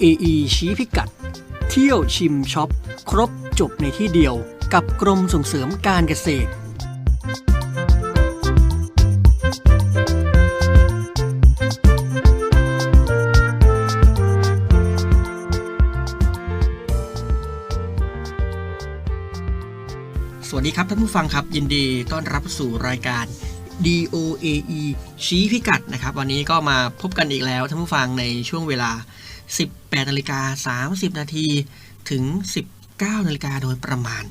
DOAE ชี้พิกัด เที่ยวชิมช็อป ครบจบในที่เดียวกับกรมส่งเสริมการเกษตร สวัสดีครับท่านผู้ฟังครับ ยินดีต้อนรับสู่รายการ DOAE ชี้พิกัดนะครับ วันนี้ก็มาพบกันอีกแล้วท่านผู้ฟังในช่วงเวลา 18นาฬิกา30 นาทีถึง 19นาฬิกาโดยประมาณ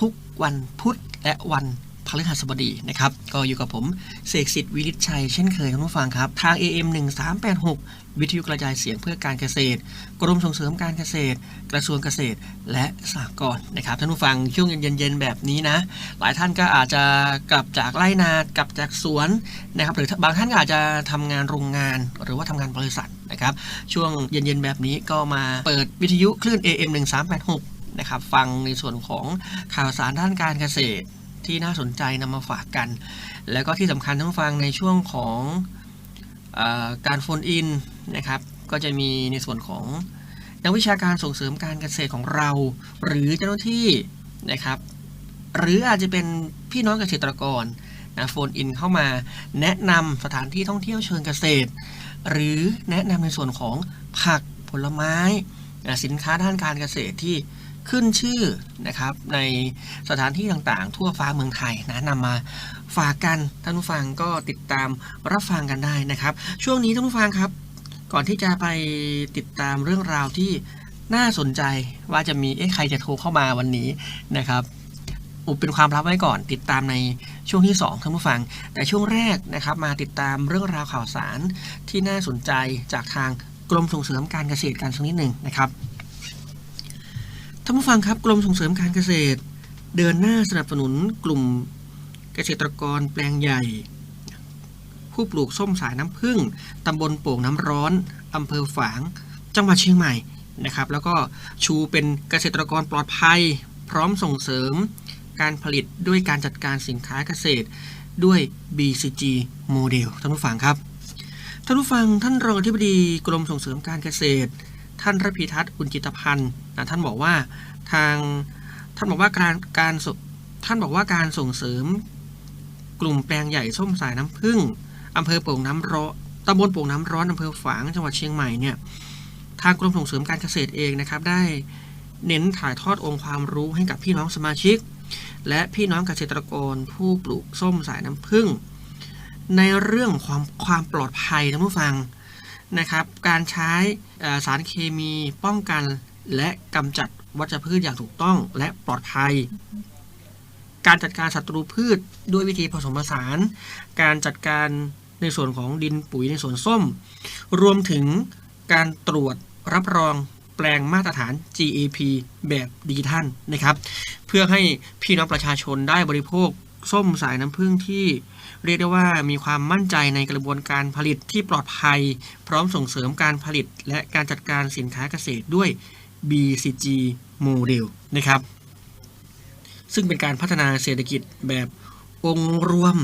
ทุกวันพุธและวันพฤหัสบดีนะครับ ก็อยู่กับผมเสกสิทธิ์วิริชัยเช่นเคยท่านผู้ฟังครับ ทาง AM 1386 วิทยุกระจายเสียงเพื่อการเกษตร กรมส่งเสริมการเกษตร กระทรวงเกษตรและสหกรณ์นะครับท่านผู้ฟังช่วงเย็นๆแบบนี้นะ หลายท่านก็อาจจะกลับจากไร่นากลับจากสวนนะครับหรือบางท่านก็อาจจะทำงานโรงงาน หรือว่าทำงานบริษัท นะครับ ช่วงเย็นๆแบบนี้ก็มาเปิดวิทยุคลื่น AM 1386นะครับ ฟังในส่วนของข่าวสารด้านการเกษตรที่น่าสนใจนำมาฝากกัน แล้วก็ที่สำคัญท่านฟังในช่วงของออการโฟนอินนะครับ ก็จะมีในส่วนของนักวิชาการส่งเสริมการเกษตรของเรา หรือเจ้าหน้าที่นะครับ หรืออาจจะเป็นพี่น้องเกษตรกร นะโฟนอินเข้ามาแนะนำสถานที่ท่องเที่ยวเชิงเกษตร หรือแนะนำในส่วนของผักผลไม้นะสินค้าด้านการเกษตรที่ขึ้นชื่อนะครับในสถานที่ต่างๆ ทั่วฟ้าเมืองไทยนะนำมาฝากกันท่านผู้ฟังก็ติดตามรับฟังกันได้นะครับ ช่วงนี้ท่านผู้ฟังครับ ก่อนที่จะไปติดตามเรื่องราวที่น่าสนใจว่าจะมีเอ๊ะใครจะโทรเข้ามาวันนี้นะครับ อุบเป็นความลับไว้ก่อน ติดตามในช่วงที่2ท่านผู้ฟัง แต่ช่วงแรกนะครับมาติดตามเรื่องราวข่าวสารที่น่าสนใจจากทางกรมส่งเสริมการเกษตรกันสักนิดหนึ่งนะครับท่านผู้ฟังครับกรมส่งเสริมการเกษตร เดินหน้าสนับสนุนกลุ่มเกษตรกรแปลงใหญ่ ผู้ปลูกส้มสายน้ำผึ้งตำบลโป่งน้ำร้อนอำเภอฝาง จังหวัดเชียงใหม่นะครับ แล้วก็ชูเป็นเกษตรกรปลอดภัย พร้อมส่งเสริม การผลิตด้วยการจัดการสินค้าเกษตร ด้วย BCG โมเดลท่านผู้ฟังครับ ท่านผู้ฟังท่านรองอธิบดีกรมส่งเสริมการเกษตร ท่านรพีทัศน์อุจิตพันธ์นะท่านบอกว่าทางท่านบอกว่าการการสท่านบอกว่าการส่งเสริม กลุ่มแปลงใหญ่ส้มสายน้ำผึ้งอำเภอโป่งน้ำร้อนตำบลโป่งน้ำร้อนอำเภอฝางจังหวัดเชียงใหม่เนี่ยทางกรมส่งเสริมการเกษตรเองนะครับได้เน้นถ่ายทอดองค์ความรู้ให้กับพี่น้องสมาชิก และพี่น้องเกษตรกรผู้ปลูกส้มสายน้ำผึ้งในเรื่องความความปลอดภัยท่านผู้ฟังนะครับ การใช้สารเคมีป้องกันและกำจัดวัชพืชอย่างถูกต้องและปลอดภัย การจัดการศัตรูพืชด้วยวิธีผสมผสาน การจัดการในส่วนของดินปุ๋ยในสวนส้ม รวมถึงการตรวจรับรอง แปลงมาตรฐาน GAP แบบดิจิทัลนะครับ เพื่อให้พี่น้องประชาชนได้บริโภคส้มสายน้ำผึ้งที่เรียกได้ว่ามีความมั่นใจในกระบวนการผลิตที่ปลอดภัย พร้อมส่งเสริมการผลิต และการจัดการสินค้าเกษตรด้วย BCG โมเดลนะครับ ซึ่งเป็นการพัฒนาเศรษฐกิจแบบองค์รวม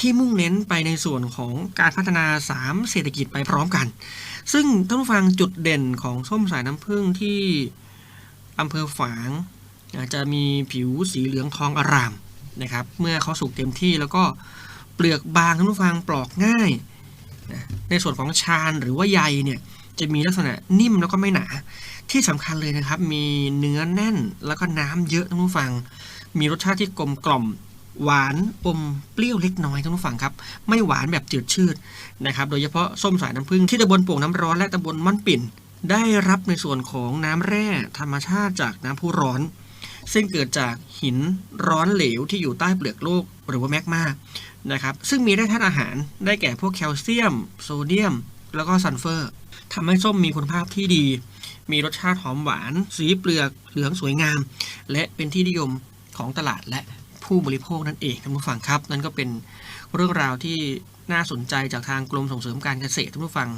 ที่มุ่งเน้นไปในส่วนของการพัฒนา 3 เศรษฐกิจไปพร้อมกัน ซึ่งท่านผู้ฟังจุดเด่นของส้มสายน้ำผึ้งที่อำเภอฝางอาจจะมีผิวสีเหลืองทองอารามนะครับ เมื่อเขาสุกเต็มที่แล้วก็เปลือกบางท่านผู้ฟังปลอกง่าย ในส่วนของชาญหรือว่าใยเนี่ยจะมีลักษณะนิ่มแล้วก็ไม่หนา ที่สำคัญเลยนะครับ มีเนื้อแน่นแล้วก็น้ำเยอะท่านผู้ฟัง มีรสชาติที่กลมกล่อม หวานอมเปรี้ยวเล็กน้อยท่านผู้ฟังครับ ไม่หวานแบบจืดชืดนะครับ โดยเฉพาะส้มสายน้ำผึ้งที่ตำบลโป่งน้ำร้อนและตำบลม่อนปิ่น ได้รับในส่วนของน้ำแร่ธรรมชาติจากน้ำพุร้อน ซึ่งเกิดจากหินร้อนเหลวที่อยู่ใต้เปลือกโลกหรือว่าแมกมานะครับซึ่งมีแร่ธาตุอาหารได้แก่พวกแคลเซียม โซเดียม แล้วก็ซัลเฟอร์ทำให้ส้มมีคุณภาพที่ดี มีรสชาติหอมหวาน สีเปลือกเหลืองสวยงาม และเป็นที่นิยมของตลาดและ ผู้บริโภคนั่นเองท่านผู้ฟังครับ นั่นก็เป็นเรื่องราวที่น่าสนใจจากทางกรมส่งเสริมการเกษตรท่านผู้ฟัง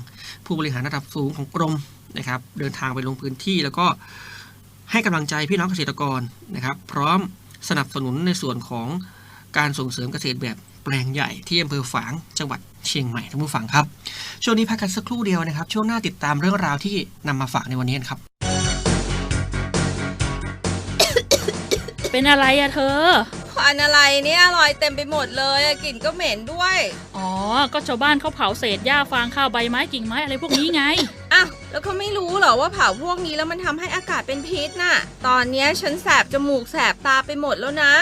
ผู้บริหารระดับสูงของกรมนะครับ เดินทางไปลงพื้นที่แล้วก็ให้กำลังใจพี่น้องเกษตรกรนะครับ พร้อมสนับสนุนในส่วนของการส่งเสริมเกษตรแบบแปลงใหญ่ที่อำเภอฝางจังหวัดเชียงใหม่ท่านผู้ฟังครับ ช่วงนี้พักกันสักครู่เดียวนะครับ ช่วงหน้าติดตามเรื่องราวที่นำมาฝากในวันนี้นครับ เป็นอะไรอะเธอ ควันอะไรเนี่ยลอยเต็มไปหมดเลยอะกลิ่นก็เหม็นด้วย อ๋อ ก็ชาวบ้านเขาเผาเศษหญ้าฟางข้าวใบไม้กิ่งไม้อะไรพวกนี้ไง อ้าวแล้วเขาไม่รู้เหรอว่าเผาพวกนี้แล้วมันทำให้อากาศเป็นพิษน่ะ ตอนเนี้ยฉันแสบจมูกแสบตาไปหมดแล้วนะ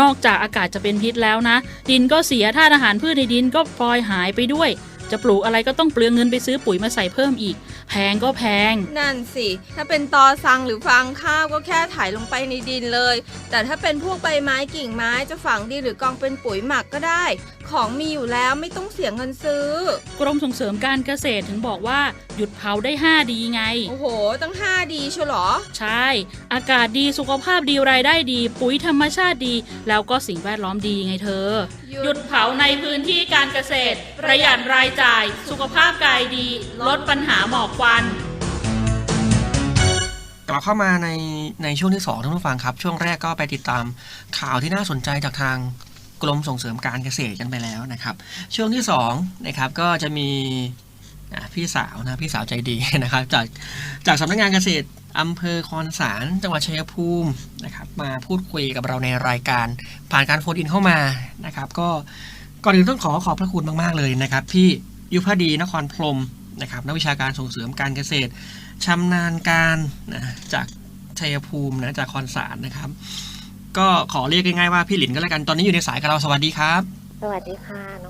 นอกจากอากาศจะเป็นพิษแล้วนะ ดินก็เสียธาตุอาหารพืชในดินก็พลอยหายไปด้วย จะปลูกอะไรก็ต้องเปลืองเงินไปซื้อปุ๋ยมาใส่เพิ่มอีก แพงก็แพง นั่นสิ ถ้าเป็นตอสังหรือฟางข้าวก็แค่ถ่ายลงไปในดินเลย แต่ถ้าเป็นพวกใบไม้กิ่งไม้จะฝังดินหรือกองเป็นปุ๋ยหมักก็ได้ ของมีอยู่แล้วไม่ต้องเสียเงินซื้อ กรมส่งเสริมการเกษตรถึงบอกว่าหยุดเผาได้ 5 ดีไง โอ้โห ตั้ง 5 ดีเชียวเหรอ ใช่ อากาศดีสุขภาพดีรายได้ดี ปุ๋ยธรรมชาติดี แล้วก็สิ่งแวดล้อมดีไงเธอหยุดเผาในพื้นที่การเกษตร ประหยัดรายจ่าย สุขภาพกายดี ลดปัญหาหมอกควัน กลับเข้ามาในในช่วงที่สองท่านผู้ฟังครับ ช่วงแรกก็ไปติดตามข่าวที่น่าสนใจจากทางกรมส่งเสริมการเกษตรกันไปแล้วนะครับ ช่วงที่สองนะครับก็จะมี อะพี่สาวนะพี่สาวใจดีนะครับ จากจากสำนักงานเกษตรอำเภอคอนสารจังหวัดชัยภูมินะครับมาพูดคุยกับเราในรายการผ่านการโฟนอินเข้ามานะครับ ก็ก่อนอื่นต้องขอขอบพระคุณมาก ๆ เลยนะครับ พี่ยุพดีนครพรมนะครับนักวิชาการส่งเสริมการเกษตรชำนาญการนะจากชัยภูมินะจากคอนสารนะครับ ก็ขอเรียกง่ายๆว่าพี่หลินก็แล้วกันตอนนี้อยู่ในสายกับเราสวัสดีครับ สวัสดีค่ะน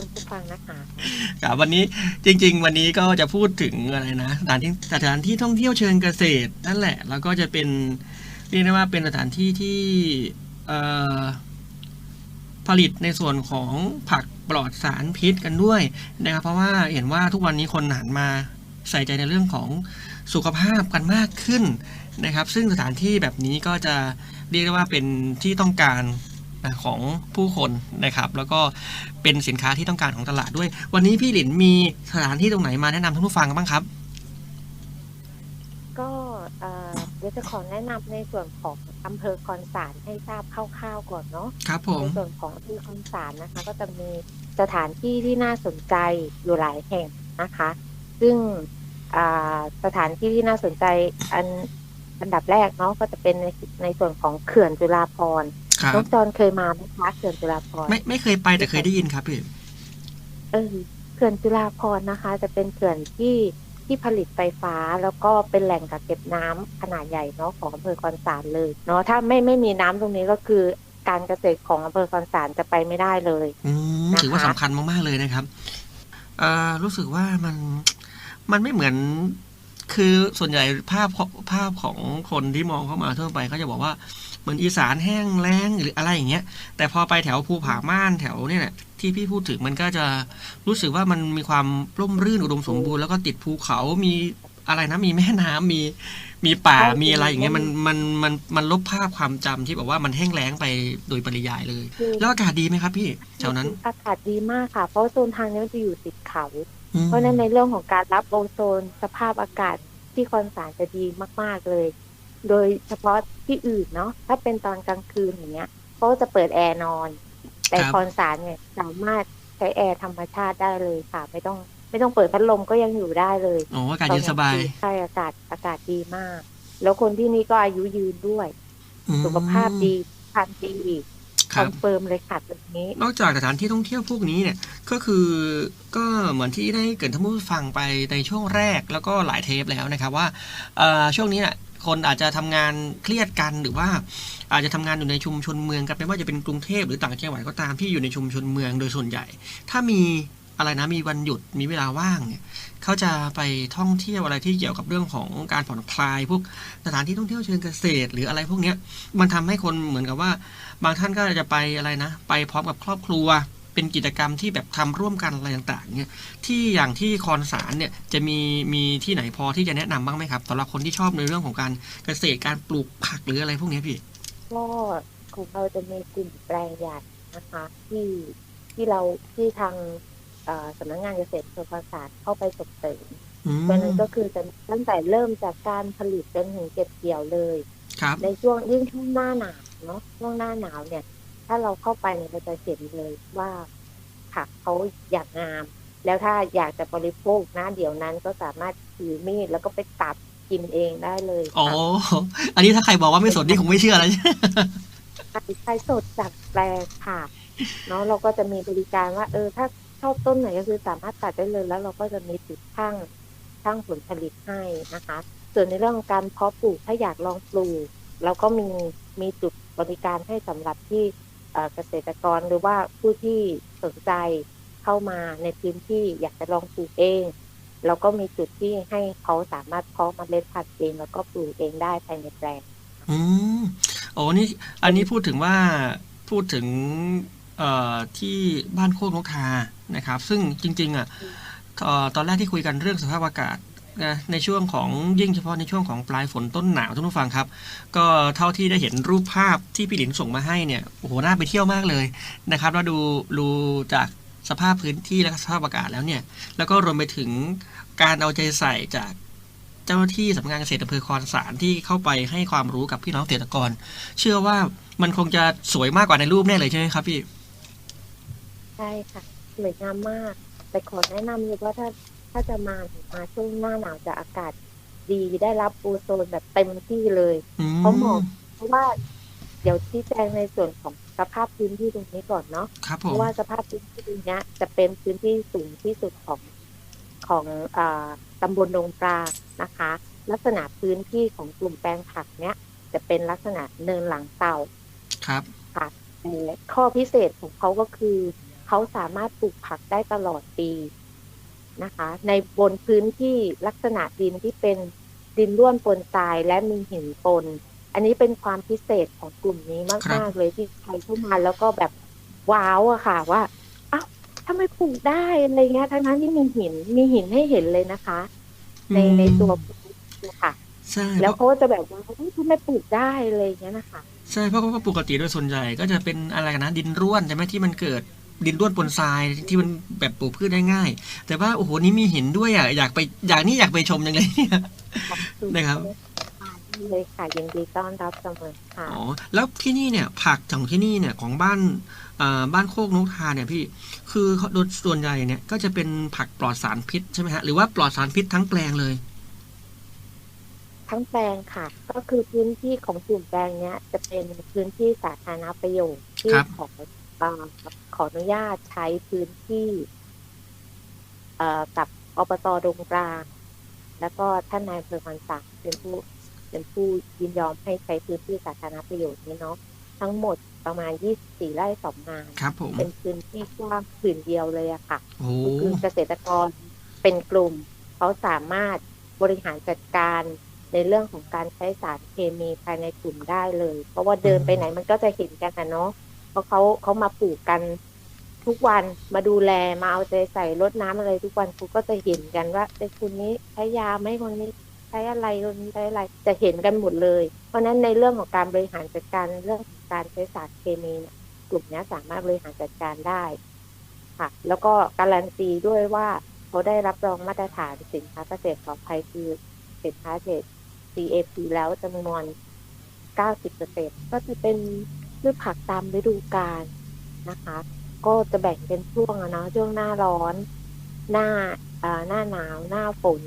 คุณผู้ฟังนะคะครับวันนี้จริง ๆ วันนี้ก็จะพูดถึงอะไรนะสถานที่สถานที่ท่องเที่ยวเชิงเกษตรนั่นแหละ แล้วก็จะเป็นเรียกได้ว่าเป็นสถานที่ที่เอ่อผลิตในส่วนของผักปลอดสารพิษกันด้วยนะครับเพราะว่าเห็นว่าทุกวันนี้คนหันมาใส่ใจในเรื่องของสุขภาพกันมากขึ้นนะครับ ซึ่งสถานที่แบบนี้ก็จะเรียกได้ว่าเป็นที่ต้องการ ของผู้คนนะครับ แล้วก็เป็นสินค้าที่ต้องการของตลาดด้วย วันนี้พี่หลินมีสถานที่ตรงไหนมาแนะนำท่านผู้ฟังกันบ้างครับ ก็เอ่อเดี๋ยวจะขอแนะนำในส่วนของอำเภอคอนสารให้ทราบคร่าวๆก่อนเนาะครับผม ในส่วนของอำเภอคอนสารนะคะ ก็จะมีสถานที่ที่น่าสนใจอยู่หลายแห่งนะคะ ซึ่งอ่าสถานที่ที่น่าสนใจอันอันดับแรกเนาะก็จะเป็นในในส่วนของเขื่อนจุฬาภรณ์ครับ น้องจอนเคยมาไหมคะเขื่อนจุฬาภรณ์ไม่ไม่เคยไปแต่เคยได้ยินครับพี่เออเขื่อนจุฬาภรณ์นะคะ จะเป็นเขื่อนที่ที่ผลิตไฟฟ้าแล้วก็เป็นแหล่งกักเก็บน้ำขนาดใหญ่เนาะของอำเภอคอนสารเลยเนาะถ้าไม่ไม่มีน้ำตรงนี้ก็คือการเกษตรของอำเภอคอนสารจะไปไม่ได้เลยอืมนะคะถือว่าสำคัญมากๆเลยนะครับเอ่อรู้สึกว่ามันมันไม่เหมือนคือส่วนใหญ่ภาพภาพของคนที่มองเข้ามาทั่วไปเขาจะบอกว่า เหมือนอีสานแห้งแล้งหรืออะไรอย่างเงี้ย แต่พอไปแถวภูผาม่านแถวเนี่ยแหละที่พี่พูดถึงมันก็จะรู้สึกว่ามันมีความร่มรื่นอุดมสมบูรณ์แล้วก็ติดภูเขามีอะไรนะมีแม่น้ำมีมีป่าใช่มีอะไรอย่างเงี้ยมัมันนมันมันมันลบภาพความจำที่แบบว่ามันแห้งแล้งไปโดยปริยายเลยคือแล้วอากาศดีไหมครับพี่แถวนั้น อากาศดีมากค่ะ เพราะว่าโซนทางนี้มันจะอยู่ติดเขาอืมเพราะฉะนั้นในเรื่องของการรับโอโซนสภาพอากาศที่คอนสารจะดีมาก ๆเลย โดยเฉพาะที่อื่นเนาะถ้าเป็นตอนกลางคืนอย่างเงี้ยเขาก็จะเปิดแอร์นอน แต่คอนสารเนี่ยสามารถใช้แอร์ธรรมชาติได้เลยค่ะ ไม่ต้องไม่ต้องเปิดพัดลมก็ยังอยู่ได้เลยโอ้อากาศเย็นสบายใช่อากาศอากาศดีมาก แล้วคนที่นี่ก็อายุยืนด้วยอืมสุขภาพดีพันธุ์ดีอีกคครัอบนเฟิร์มเลยค่ะตรงนี้ นอกจากสถานที่ท่องเที่ยวพวกนี้เนี่ยก็คือก็เหมือนที่ได้เกริดท่านผู้ฟังไปในช่วงแรกแล้วก็หลายเทปแล้วนะครับว่าเอ่อช่วงนี้เนี่ย คนอาจจะทำงานเครียดกันหรือว่าอาจจะทำงานอยู่ในชุมชนเมืองกันไม่ว่าจะเป็นกรุงเทพหรือต่างจังหวัดก็ตามที่อยู่ในชุมชนเมืองโดยส่วนใหญ่ ถ้ามีอะไรนะมีวันหยุดมีเวลาว่างเนี่ยเขาจะไปท่องเที่ยวอะไรที่เกี่ยวกับเรื่องของการผ่อนคลาย พวกสถานที่ท่องเที่ยวเชิงเกษตร หรืออะไรพวกเนี้ยมันทำให้คนเหมือนกับว่า บางท่านก็จะไปอะไรนะ ไปพร้อมกับครอบครัว เป็นกิจกรรมที่แบบทำร่วมกันอะไรต่างๆเนี่ยที่อย่างที่คอนสารเนี่ยจะมีมีที่ไหนพอที่จะแนะนำบ้างไหมครับสำหรับคนที่ชอบในเรื่องของการเกษตรการปลูกผักหรืออะไรพวกเนี้ยพี่ก็ของเราจะมีกลุ่มแปลงใหญ่นะคะ ที่ที่เราที่ทางเอ่อสำนักงานเกษตรอำเภอปราสาทเข้าไปส่งเสริมอืมเพราะฉะนั้นก็คือจะตั้งแต่เริ่มจากการผลิตจนถึงเก็บเกี่ยวเลย ครับ ในช่วงยิ่งช่วงหน้าหนาวเนาะช่วงหน้าหนาวเนี่ย ถ้าเราเข้าไปเนี่ยเราจะเห็นเลยว่าผักเขาอย่างงาม แล้วถ้าอยากจะบริโภคนะเดี๋ยวนั้นก็สามารถถือมีดแล้วก็ไปตัดกินเองได้เลยอ๋อค่ะอันนี้ถ้าใครบอกว่าไม่สดนี่คงไม่เชื่อแล้วใช้สดจากแปลงค่ะเนาะเราก็จะมีบริการว่า เออ ถ้าชอบต้นไหนก็คือสามารถตัดได้เลยแล้วเราก็จะมีจุดช่างช่างผลผลิตให้นะคะ ส่วนในเรื่องของการเพาะปลูกถ้าอยากลองปลูกเราก็มีมีจุดบริการให้สำหรับที่ เกษตรกรหรือว่าผู้ที่สนใจเข้ามาในพื้นที่อยากจะลองปลูกเองเราก็มีจุดที่ให้เขาสามารถเพาะเมล็ดพันธุ์เองแล้วก็ปลูกเองได้ภายในแปลงอืมโอ้นี่อันนี้พูดถึงว่าพูดถึงเอ่อที่บ้านโคกนกทานะครับ ซึ่งจริง ๆ อะตอนแรกที่คุยกันเรื่องสภาพอากาศ นะในช่วงของยิ่งเฉพาะในช่วงของปลายฝนต้นหนาวท่านผู้ฟังครับ ก็เท่าที่ได้เห็นรูปภาพที่พี่หลินส่งมาให้เนี่ยโอ้โหน่าไปเที่ยวมากเลยนะครับแล้วดูดูจากสภาพพื้นที่และสภาพอากาศแล้วเนี่ย แล้วก็รวมไปถึงการเอาใจใส่จากเจ้าหน้าที่สำนักงานเกษตรอำเภอคอนสารที่เข้าไปให้ความรู้กับพี่น้องเกษตรกร เชื่อว่ามันคงจะสวยมากกว่าในรูปแน่เลยใช่ไหมครับพี่ใช่ค่ะสวยงามมาก แต่ขอแนะนำเลยว่าถ้า ถ้าจะมามาช่วงหน้าหนาวจะอากาศดีได้รับโอโซนแบบเต็มที่เลยอืมเพราะหมอกเพราะว่าเดี๋ยวชี้แจงในส่วนของสภาพพื้นที่ตรงนี้ก่อนเนาะครับผเพมราะว่าสภาพพื้นที่เนี้ยจะเป็นพื้นที่สูงที่สุดของของอาตำบลดงปรางนะคะ ลักษณะพื้นที่ของกลุ่มแปลงผักเนี้ยจะเป็นลักษณะเนินหลังเต่าครับค่ะแต่ข้อพิเศษของเขาก็คือ เขาสามารถปลูกผักได้ตลอดปี นะคะ ในบนพื้นที่ลักษณะดินที่เป็นดินร่วนปนทรายและมีหินปน อันนี้เป็นความพิเศษของกลุ่มนี้มากๆเลยที่ใครเข้ามาแล้วก็แบบว้าวอะค่ะว่าอ้าวทำไมปลูกได้อะไรเงี้ยทั้งนั้นที่มีหินมีหินให้เห็นเลยนะคะ ในอืมในตัวพื้นที่ค่ะใช่แล้วเพราะเขาก็จะแบบว่าเฮ้ยทำไมปลูกได้อะไรเงี้ยนะคะใช่เพราะว่าปกติโดยส่วนใหญ่ก็จะเป็นอะไรกันนะดินร่วนใช่ไหมที่มันเกิด ดินร่วนปนทรายที่มันแบบปลูกพืชได้ง่าย แต่ว่าโอ้โหนี่มีหินด้วยอะอยากไปอยากนี่อยากไปชมจังเลยเนี่ยนะครับเลยค่ะยินดีต้อนรับเสมอค่ะอ๋อแล้วที่นี่เนี่ยผักของที่นี่เนี่ยของบ้านอ่าบ้านโคกนกทาเนี่ยพี่คือเขาโดยส่วนใหญ่เนี่ยก็จะเป็นผักปลอดสารพิษใช่ไหมฮะหรือว่าปลอดสารพิษทั้งแปลงเลย ทั้งแปลงค่ะ ก็คือพื้นที่ของกลุ่มแปลงเนี้ยจะเป็นพื้นที่สาธารณประโยชน์ที่ครับขอเอ่อขออนุญาตใช้พื้นที่เอ่อกับอบตดงกลางแล้วก็ท่านนายอำเภอพันศักดิ์เป็นผู้เป็นผู้ยินยอมให้ใช้พื้นที่สาธารณประโยชน์นี้เนาะทั้งหมดประมาณ 24 ไร่สองงานครับผมเป็นพื้นที่กว้างผืนเดียวเลยอะค่ะโอ้ก็คือเกษตรกรเป็นกลุ่ม เขาสามารถบริหารจัดการในเรื่องของการใช้สารเคมีภายในกลุ่มได้เลย เพราะว่าเดินไปไหนมันก็จะเห็นกันนะเนาะเพราะเขาเขามาปลูกกัน ทุกวันมาดูแลมาเอาใจใส่รดน้ำอะไรทุกวันคุณก็จะเห็นกันว่าไอ้คนนี้ใช้ยาไหมคนนี้ใช้อะไรคนนี้ใช้อะไรจะเห็นกันหมดเลย เพราะฉะนั้นในเรื่องของการบริหารจัดการเรื่องการใช้สารเคมีเนี่ยกลุ่มนี้สามารถบริหารจัดการได้ค่ะ แล้วก็การันตีด้วยว่าเขาได้รับรองมาตรฐานสินค้าเกษตรปลอดภัยคือสินค้าเกษตร CAP แล้วจำนวน 90%ก็จะเป็นพืชผักตามฤดูกาลนะคะ ก็จะแบ่งเป็นช่วงอะเนาะช่วงหน้าร้อน หน้าเอ่อหน้าหนาวหน้าฝน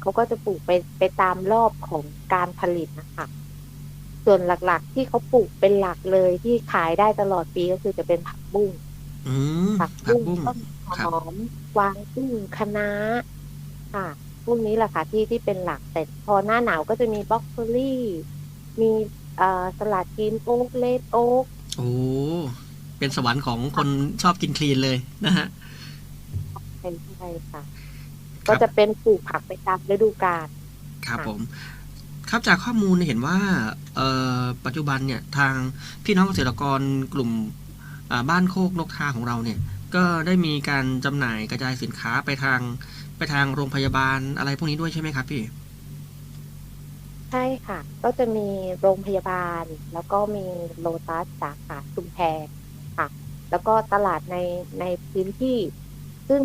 เขาก็จะปลูกไปไปตามรอบของการผลิตนะคะ ส่วนหลักๆ ที่เขาปลูกเป็นหลักเลยที่ขายได้ตลอดปีก็คือจะเป็นผักบุ้งอืมผักผักบุ้งบุ้งต้นหครับอมกวางตุ้งคะน้าค่ะพวกนี้แหละค่ะที่ที่เป็นหลักแต่พอหน้าหนาวก็จะมีบล็อกโคลี่ มีเอ่อสลัดกินโอ๊กเลดโอ๊กโอ้ เป็นสวรรค์ของคนชอบกินคลีนเลยนะฮะเป็นใช่ค่ะครัก็บจะเป็นปลูกผักไปตามฤดูกาลครับค่ะผม ครับจากข้อมูลเห็นว่าเอ่อปัจจุบันเนี่ยทางพี่น้องเกษตรกรกลุ่มอ่าบ้านโคกนกทาของเราเนี่ย ก็ได้มีการจำหน่ายกระจายสินค้าไปทางไปทางโรงพยาบาลอะไรพวกนี้ด้วยใช่ไหมครับพี่ใช่ค่ะ ก็จะมีโรงพยาบาล แล้วก็มีโลตัสสาขาชุมแพค่ะ แล้วก็ตลาดในในพื้นที่ ซึ่ง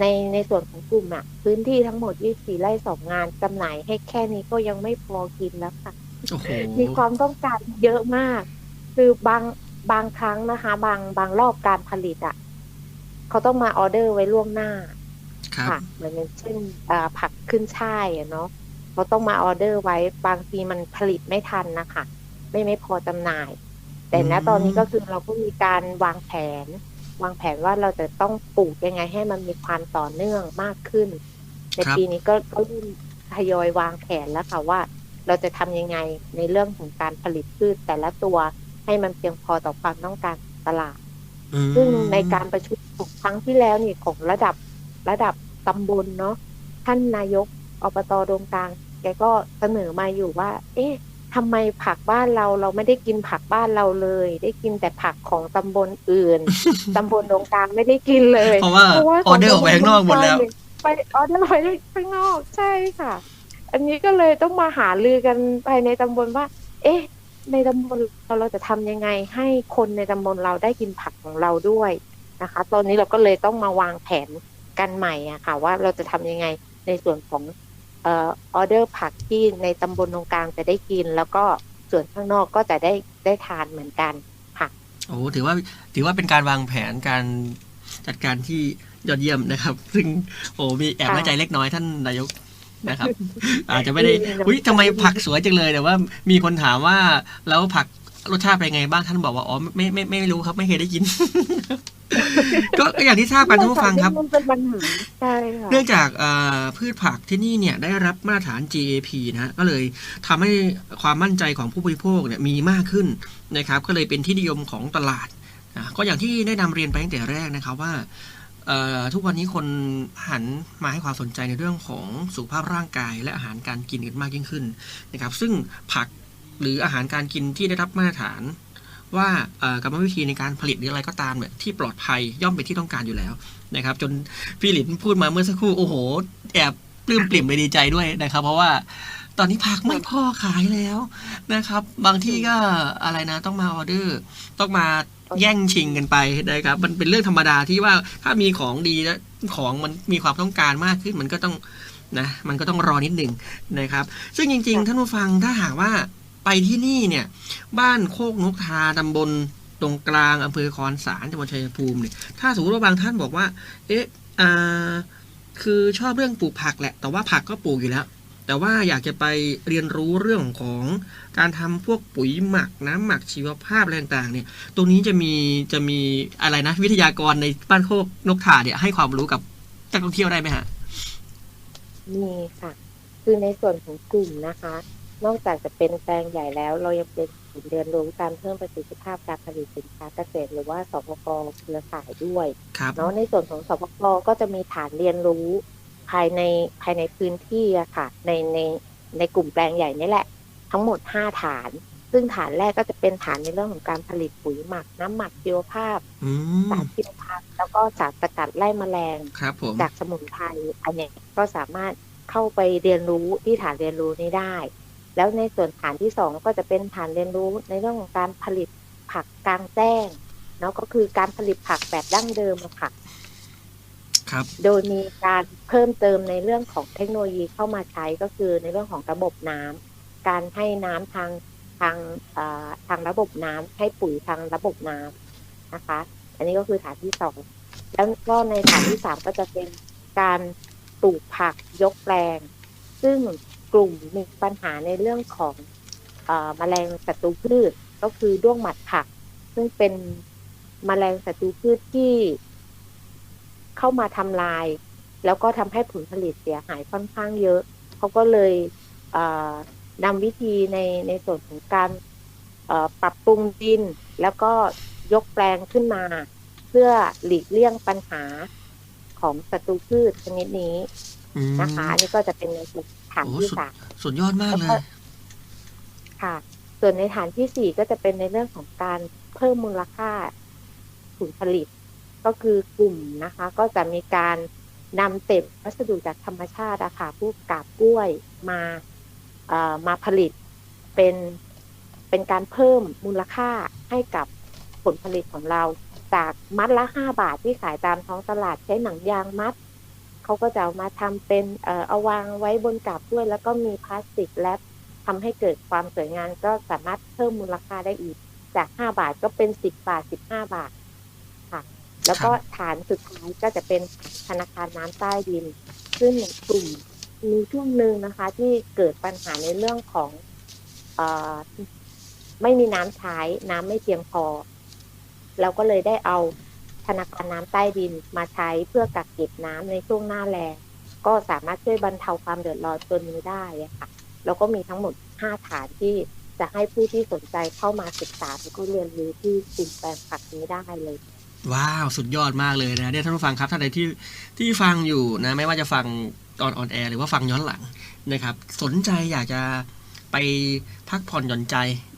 ในในส่วนของกลุ่มอะพื้นที่ทั้งหมด 24 ไร่สองงานจำหน่ายให้แค่นี้ก็ยังไม่พอกินแล้วค่ะโอ้โหมีความต้องการเยอะมาก คือบางบางครั้งนะคะ บางบางรอบการผลิตอะ่ะ เขาต้องมาออเดอร์ไว้ล่วงหน้าครับค่ะเหมือนอย่างเช่นอ่าผักขึ้นช่ายอะเนาะเขาต้องมาออเดอร์ไว้บางทีมันผลิตไม่ทันนะคะ ไม่ไม่พอจำหน่าย แต่ณอืมตอนนี้ก็คือเราก็มีการวางแผน วางแผนว่าเราจะต้องปลูกยังไงให้มันมีความต่อเนื่องมากขึ้น ในครับปีนี้ก็ก็เริ่มทยอยวางแผนแล้วค่ะว่า เราจะทำยังไงในเรื่องของการผลิตพืชแต่ละตัวให้มันเพียงพอต่อความต้องการของตลาดอืมซึ่งในการประชุมของครั้งที่แล้วนี่ของระดับระดับตำบลเนาะท่านนายกอบตดงกลาง แกก็เสนอมาอยู่ว่า เอ๊ะ ทำไมผักบ้านเราเราไม่ได้กินผักบ้านเราเลย ได้กินแต่ผักของตำบลอื่นตำบลดงกลางไม่ได้กินเลย เพราะว่าออเดอร์ออกไปข้างนอกหมดแล้ว ไปออเดอร์ไปข้างนอกใช่ค่ะ อันนี้ก็เลยต้องมาหาลือกันภายในตำบลว่า เอ๊ะ ในตำบลเราเราจะทำยังไง ให้คนในตำบลเราได้กินผักของเราด้วยนะคะ ตอนนี้เราก็เลยต้องมาวางแผนกันใหม่อะค่ะ ว่าเราจะทำยังไงในส่วนของเอ่อออเดอร์ผักที่ในตำบลตรงกลางจะได้กิน แล้วก็ส่วนข้างนอกก็จะได้ได้ทานเหมือนกันค่ะโอ้ถือว่าถือว่าเป็นการวางแผนการจัดการที่ยอดเยี่ยมนะครับ ซึ่งโอ้มีแอบค่ะน้อยใจเล็กน้อยท่านนายกนะครับ อาจจะไม่ได้มีน้ำอุ้ยทำไมใจผักสวยจังเลยแต่ว่า มีคนถามว่าแล้วผัก รสชาติเป็นไงบ้างท่านบอกว่าอ๋อไม่ไม่ไม่ไม่รู้ครับ ไม่เคยได้กินก็ก็อย่างที่ทราบกันท่านผู้ฟังครับมันเป็นปัญหาใช่ค่ะเนื่องจากเอ่อพืชผักที่นี่เนี่ยได้รับมาตรฐาน GAP นะฮะก็เลยทำให้ความมั่นใจของผู้บริโภคเนี่ยมีมากขึ้นนะครับ ก็เลยเป็นที่นิยมของตลาดนะก็อย่างที่ได้นำเรียนไปตั้งแต่แรกนะครับว่าเอ่อทุกวันนี้คนหันมาให้ความสนใจในเรื่องของสุขภาพร่างกายและอาหารการกินกันมากยิ่งขึ้นนะครับ ซึ่งผัก หรืออาหารการกินที่ได้รับมาตรฐาน ว่ากรรมวิธีในการผลิตหรืออะไรก็ตามเนี่ยที่ปลอดภัยย่อมเป็นที่ต้องการอยู่แล้วนะครับ จนพี่หลินพูดมาเมื่อสักครู่โอ้โห แอบปลื้มปริ่มไปดีใจด้วยนะครับ เพราะว่าตอนนี้ผักไม่พอขายแล้วนะครับ บางที่ก็อะไรนะต้องมาออเดอร์ ต้องมาแย่งชิงกันไปนะครับ มันเป็นเรื่องธรรมดาที่ว่าถ้ามีของดีแล้วของมันมีความต้องการมากขึ้นมันก็ต้องนะมันก็ต้องรอนิดหนึ่งนะครับ ซึ่งจริง ๆ ท่านผู้ฟังถ้าหากว่า ไปที่นี่เนี่ย บ้านโคกนกทาตำบลตรงกลางอำเภอคอนสารจังหวัดชัยภูมิเนี่ยถ้าสมมติว่าบางท่านบอกว่า เอ๊ะอ่าคือชอบเรื่องปลูกผักแหละ แต่ว่าผักก็ปลูกอยู่แล้ว แต่ว่าอยากจะไปเรียนรู้เรื่องของการทำพวกปุ๋ยหมักน้ำหมักชีวภาพอะไรต่างๆเนี่ย ตรงนี้จะมีจะมีอะไรนะ วิทยากรในบ้านโคกนกถาเนี่ยให้ความรู้กับนักท่องเที่ยวได้ไหมฮะมีค่ะ คือในส่วนของกลุ่มนะคะ นอกจากจะเป็นแปลงใหญ่แล้ว เรายังเป็นศูนย์เรียนรู้การเพิ่มประสิทธิภาพการผลิตสินค้าเกษตร หรือว่าสพกเครือข่ายด้วยครับเนาะในส่วนของสพกก็จะมีฐานเรียนรู้ภายในภายในพื้นที่อะค่ะ ในในในกลุ่มแปลงใหญ่นี่แหละ ทั้งหมด 5 ฐาน ซึ่งฐานแรกก็จะเป็นฐานในเรื่องของการผลิตปุ๋ยหมักน้ำหมักชีวภาพอืมสารพิษพันแล้วก็สารสกัดไล่แมลงครับผมจากสมุนไพรอันเนี้ยก็สามารถเข้าไปเรียนรู้ที่ฐานเรียนรู้นี้ได้ แล้วในส่วนฐานที่สองก็จะเป็นฐานเรียนรู้ในเรื่องของการผลิตผักกลางแจ้งเนาะก็คือการผลิตผักแบบดั้งเดิมอะค่ะครับ โดยมีการเพิ่มเติมในเรื่องของเทคโนโลยีเข้ามาใช้ก็คือในเรื่องของระบบน้ำการให้น้ำทางทางเอ่อทางระบบน้ำให้ปุ๋ยทางระบบน้ำนะคะ อันนี้ก็คือฐานที่สองแล้วก็ในฐานที่สามก็จะเป็นการปลูกผักยกแปลง ซึ่ง กลุ่มมีปัญหาในเรื่องของเอ่อแมลงศัตรูพืชก็คือด้วงหมัดผัก ซึ่งเป็นแมลงศัตรูพืชที่เข้ามาทำลาย แล้วก็ทำให้ผลผลิตเสียหายค่อนข้างเยอะ เขาก็เลยเอ่อนำวิธีในในส่วนของการเอ่อปรับปรุงดิน แล้วก็ยกแปลงขึ้นมา เพื่อหลีกเลี่ยงปัญหาของศัตรูพืชชนิดนี้อืมนะคะอันนี้ก็จะเป็นในส่วน ฐานโอ้ที่สุดสามสุดยอดมากเลแล้วก็ยค่ะ ส่วนในฐานที่สี่ก็จะเป็นในเรื่องของการเพิ่มมูลค่าผลผลิต ก็คือกลุ่มนะคะ ก็จะมีการนำเศษวัสดุจากธรรมชาติอะค่ะพวกกาบกล้วยมาเอ่อมาผลิตเป็นเป็นการเพิ่มมูลค่าให้กับผลผลิตของเรา จากมัดละห้าบาทที่ขายตามท้องตลาดใช้หนังยางมัด เขาก็จะเอามาทำเป็นเอ่อเอาวางไว้บนกาบกล้วย แล้วก็มีพลาสติกแรปทำให้เกิดความสวยงามก็สามารถเพิ่มมูลค่าได้อีก จาก5บาทก็เป็น10บบาท15บห้าบาทค่ะ แล้วก็ฐานสุดท้ายก็จะเป็นธนาคารน้ำใต้ดิน ซึ่งกลุ่มมีช่วงหนึ่งนะคะ ที่เกิดปัญหาในเรื่องของเออไม่มีน้ำใช้น้ำไม่เพียงพอ เราก็เลยได้เอา ธนาคารน้ำใต้ดินมาใช้เพื่อกักเก็บน้ำในช่วงหน้าแล้งก็สามารถช่วยบรรเทาความเดือดร้อนตัวนี้ได้ค่ะ แล้วก็มีทั้งหมด 5 ฐานที่จะให้ผู้ที่สนใจเข้ามาศึกษาแล้วก็เรียนรู้ที่กลุ่มแปลงผักนี้ได้เลยว้าว สุดยอดมากเลยนะเนี่ยท่านผู้ฟังครับท่านใดที่ที่ฟังอยู่นะไม่ว่าจะฟังตอนออนแอร์หรือว่าฟังย้อนหลังนะครับ สนใจอยากจะ ไปพักผ่อนหย่อนใจ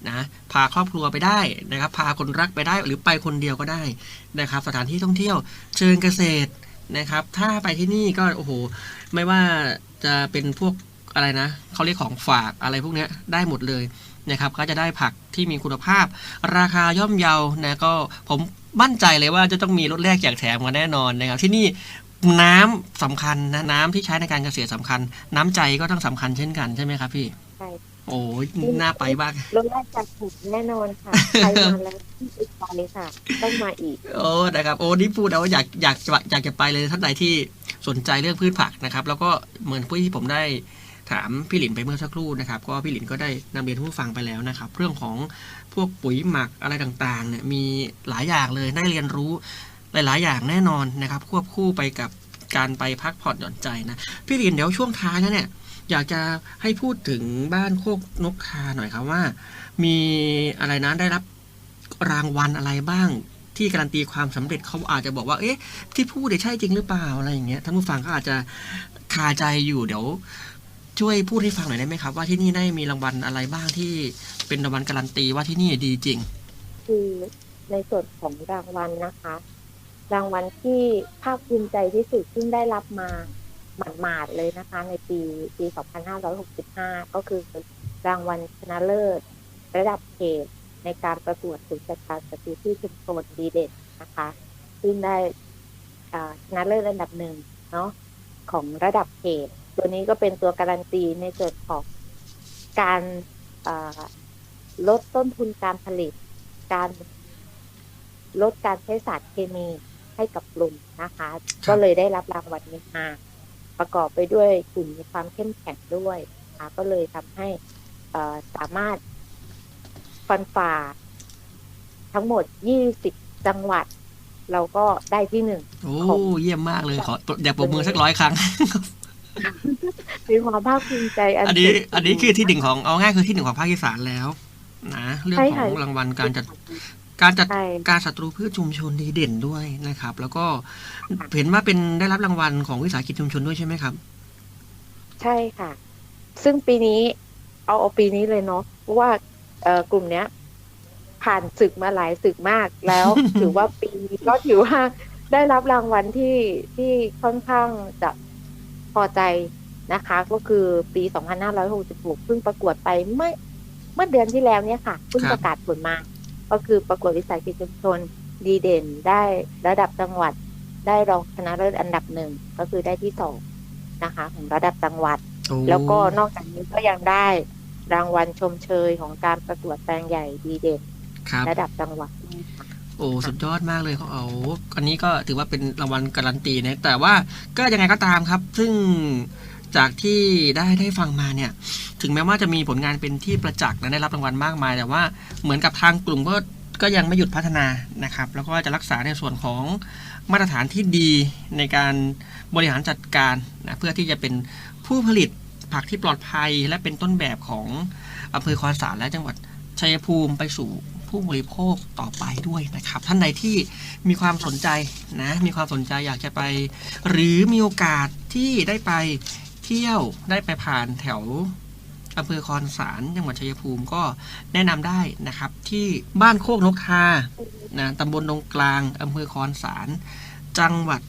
นะพาครอบครัวไปได้นะครับ พาคนรักไปได้หรือไปคนเดียวก็ได้นะครับ สถานที่ท่องเที่ยวเชิงเกษตรนะครับ ถ้าไปที่นี่ก็โอ้โหไม่ว่าจะเป็นพวกอะไรนะเขาเรียกของฝากอะไรพวกนี้ได้หมดเลยนะครับก็จะได้ผักที่มีคุณภาพ ราคาย่อมเยานะก็ผมมั่นใจเลยว่าจะต้องมีรถแรกแจกแถมกันแน่นอนนะครับ ที่นี่น้ำสำคัญนะน้ำที่ใช้ในการเกษตรสำคัญ น้ำใจก็ต้องสำคัญเช่นกันใช่ไหมครับพี่ใช่ โอ้ยน่าไปบ้างรถแรกจากถูกแน่นอนค่ะใครมาแล้วที่ติดใจเลยค่ะ ต้องมาอีก โอ้นะครับโอ้นี่พูดแล้วว่าอยากอยากจะอยากจะไปเลยท่านใดที่สนใจเรื่องพืชผักนะครับ แล้วก็เหมือนที่ผมได้ถามพี่หลินไปเมื่อสักครู่นะครับ ก็พี่หลินก็ได้นำเรียนผู้ฟังไปแล้วนะครับ เรื่องของพวกปุ๋ยหมักอะไรต่างๆเนี่ยมีหลายอย่างเลยได้เรียนรู้หลาย ๆ อย่างแน่นอนนะครับ ควบคู่ไปกับการไปพักผ่อนหย่อนใจนะ พี่หลินเดี๋ยวช่วงท้ายแล้วเนี่ย อยากจะให้พูดถึงบ้านโคกนกทาหน่อยครับว่า มีอะไรนะได้รับรางวัลอะไรบ้าง ที่การันตีความสำเร็จเขาอาจจะบอกว่า เอ๊ะ ที่พูดเนี่ยใช่จริงหรือเปล่าอะไรอย่างเงี้ยท่านผู้ฟังก็อาจจะคาใจอยู่เดี๋ยวช่วยพูดให้ฟังหน่อยได้ไหมครับ ว่าที่นี่ได้มีรางวัลอะไรบ้างที่เป็นรางวัลการันตีว่าที่นี่ดีจริง คือในส่วนของรางวัลนะคะ รางวัลที่ภาคภูมิใจที่สุดซึ่งได้รับมา หมาดๆเลยนะคะ ในปีปี 2565 ก็คือรางวัลชนะเลิศ ระดับเขตในการประกวดสุจัดการสตรีที่ชุมชนดีเด่นนะคะ ซึ่งได้อ่าชนะเลิศอันดับหนึ่งเนาะของระดับเขต ตัวนี้ก็เป็นตัวการันตีในส่วนของการอ่าลดต้นทุนการผลิต การลดการใช้สารเคมีให้กับกลุ่มนะคะ ก็เลยได้รับรางวัลนี้มา ประกอบไปด้วยกลุ่มมีความเข้มแข็งด้วยนะคะก็เลยทำให้เอ่อสามารถฟันฝ่าทั้งหมด 20 จังหวัด เราก็ได้ที่หนึ่งโอ้ของเยี่ยมมากเลยขออยากปรบมือสักร้อยครั้งมีความภาคภูมิใจ อันอันนี้สุดอันนี้คือที่หนึ่งของเอาง่ายคือที่หนึ่งของภาคอีสานแล้ว นะ เรื่องใช่ขค่ะองรางวัลการจัด การจัดใช่ การศัตรูพืชชุมชนดีเด่นด้วยนะครับ แล้วก็เห็นว่าเป็นได้รับรางวัลของวิสาหกิจชุมชนด้วยใช่ไหมครับ ใช่ค่ะ ซึ่งปีนี้เอาเอาปีนี้เลยเนาะเพราะว่าเอ่อกลุ่มเนี้ย ผ่านศึกมาหลายศึกมากแล้ว ถือว่าปีนี้ก็ถือว่าได้รับรางวัลที่ที่ค่อนข้างจะพอใจนะคะ ก็คือปี 2566เพิ่งประกวดไปเมื่อเมื่อเดือนที่แล้วเนี่ยค่ะเพิ่งครับ ประกาศผลมา ก็คือประกวดวิสาหกิจชุมชนดีเด่นได้ระดับจังหวัด ได้รองชนะเลิศอันดับหนึ่งก็คือได้ที่สองนะคะของระดับจังหวัดโอ้แล้วก็นอกจากนี้ก็ยังได้รางวัลชมเชยของการประกวดแปลงใหญ่ดีเด่นครับระดับจังหวัดด้วยค่ะโอ้สุดยอดมากเลยเขาเอาอันนี้ก็ถือว่าเป็นรางวัลการันตีนะแต่ว่าก็ยังไงก็ตามครับ ซึ่ง จากที่ได้ได้ฟังมาเนี่ย ถึงแม้ว่าจะมีผลงานเป็นที่ประจักษ์นะได้รับรางวัลมากมาย แต่ว่าเหมือนกับทางกลุ่มก็ก็ยังไม่หยุดพัฒนานะครับ แล้วก็จะรักษาในส่วนของมาตรฐานที่ดีในการบริหารจัดการนะเพื่อที่จะเป็นผู้ผลิตผักที่ปลอดภัย และเป็นต้นแบบของอำเภอคอนสารและจังหวัดชัยภูมิไปสู่ผู้บริโภคต่อไปด้วยนะครับ ท่านใดที่มีความสนใจนะมีความสนใจอยากจะไป หรือมีโอกาสที่ได้ไป เที่ยวได้ไปผ่านแถวอำเภอคอนสารจังหวัดชัยภูมิก็แนะนำได้นะครับ ที่บ้านโคกนกทานะตำบลดงกลางอำเภอคอนสาร จังหวัด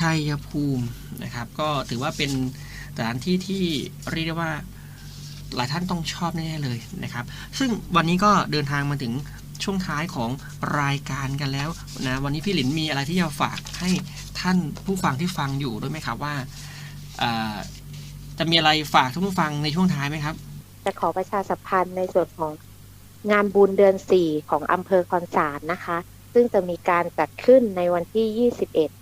ชัยภูมินะครับ ก็ถือว่าเป็นสถานที่ที่เรียกได้ว่าหลายท่านต้องชอบแน่เลยนะครับ ซึ่งวันนี้ก็เดินทางมาถึงช่วงท้ายของรายการกันแล้วนะวันนี้พี่หลินมีอะไรที่จะฝากให้ท่านผู้ฟังที่ฟังอยู่ด้วยไหมครับว่า จะมีอะไรฝากท่านผู้ฟังในช่วงท้ายไหมครับ จะขอประชาสัมพันธ์ในส่วนของงานบุญเดือนสี่ของอำเภอคอนสารนะคะ ซึ่งจะมีการจัดขึ้นในวันที่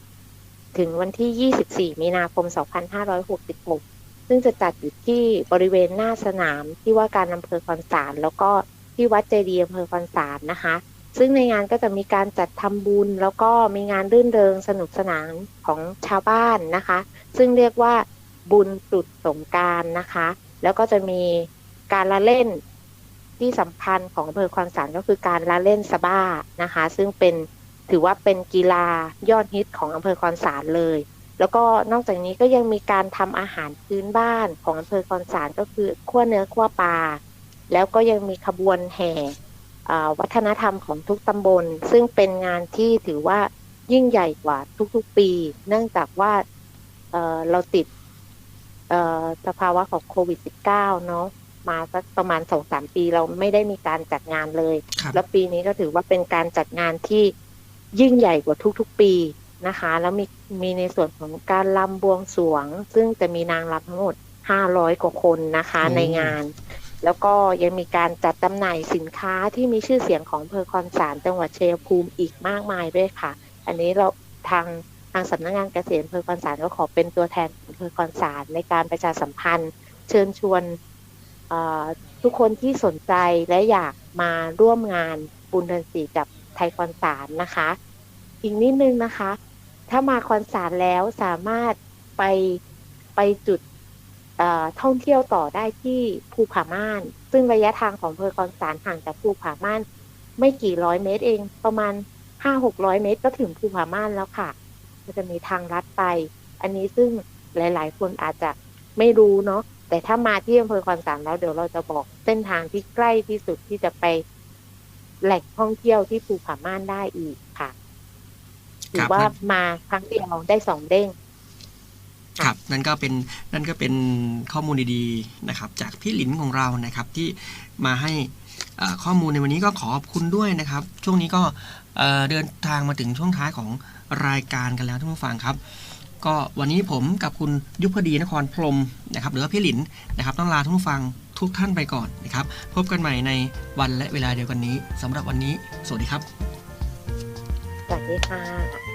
21 ถึงวันที่ 24 มีนาคม 2566 ซึ่งจะจัดอยู่ที่บริเวณหน้าสนามที่ว่าการอำเภอคอนสาร แล้วก็ที่วัดเจดีย์อำเภอคอนสารนะคะ ซึ่งในงานก็จะมีการจัดทำบุญ แล้วก็มีงานรื่นเริงสนุกสนานของชาวบ้านนะคะ ซึ่งเรียกว่า บุญตรุดสงการนะคะ แล้วก็จะมีการละเล่นที่สำคัญของอำเภอคอนสารก็คือการละเล่นสบ้านะคะ ซึ่งเป็นถือว่าเป็นกีฬายอดฮิตของอำเภอคอนสารเลย แล้วก็นอกจากนี้ก็ยังมีการทำอาหารพื้นบ้านของอำเภอคอนสารก็คือขั้วเนื้อขั้วปลาแล้วก็ยังมีขบวนแห่วัฒนธรรมของทุกตำบล ซึ่งเป็นงานที่ถือว่ายิ่งใหญ่กว่าทุกๆปี เนื่องจากว่าเเราติด สภาวะของโควิด -19 เนาะมาสักประมาณสองสามปีเราไม่ได้มีการจัดงานเลยครับแล้วปีนี้ก็ถือว่าเป็นการจัดงานที่ยิ่งใหญ่กว่าทุกๆปีนะคะ แล้วมีมีในส่วนของการลำบวงสรวง ซึ่งจะมีนางรำทั้งหมด500กว่าคนนะคะโอ้ในงาน แล้วก็ยังมีการจัดจำหน่ายสินค้าที่มีชื่อเสียงของอำเภอคอนสารจังหวัดชัยภูมิอีกมากมายด้วยค่ะ อันนี้เราทาง ทางสำนักงานเกษตรอำเภอคอนสารก็ขอเป็นตัวแทนองอำเภอคอนสารในการประชาสัมพันธ์ เชิญชวนทุกคนที่สนใจและอยากมาร่วมงานบุญเดือนสี่กับไทยคอนสารนะคะ อีกนิดนึงนะคะ ถ้ามาคอนสารแล้วสามารถไปไปจุดท่องเที่ยวต่อได้ที่ภูผาม่าน ซึ่งระยะทางของอำเภอคอนสารห่างจากภูผาม่าน ไม่กี่ร้อยเมตรเอง ประมาณห้าหกร้อยเมตรก็ถึงภูผาม่านแล้วค่ะ มันจะมีทางลัดไป อันนี้ซึ่งหลาย ๆ คนอาจจะไม่รู้เนาะแต่ถ้ามาที่อำเภอคอนสารแล้วเดี๋ยวเราจะบอกเส้นทางที่ใกล้ที่สุดที่จะไปแหล่งท่องเที่ยวที่ภูผาม่านได้อีกค่ะถืครัอบว่านั่นมาครั้งเดียวได้สองเด้ง ครับนั่นก็เป็นนั่นก็เป็นข้อมูลดีๆนะครับจากพี่หลินของเรานะครับที่มาให้เอ่อข้อมูลในวันนี้ก็ขอบคุณด้วยนะครับ ช่วงนี้ก็เอ่อเดินทางมาถึงช่วงท้ายของรายการกันแล้วท่านผู้ฟังครับ ก็วันนี้ผมกับคุณยุพดีนครพรหมนะครับหรือว่าพี่หลินนะครับต้องลาท่านผู้ฟังทุกท่านไปก่อนนะครับ พบกันใหม่ในวันและเวลาเดียวกันนี้สำหรับวันนี้ สวัสดีครับ สวัสดีค่ะ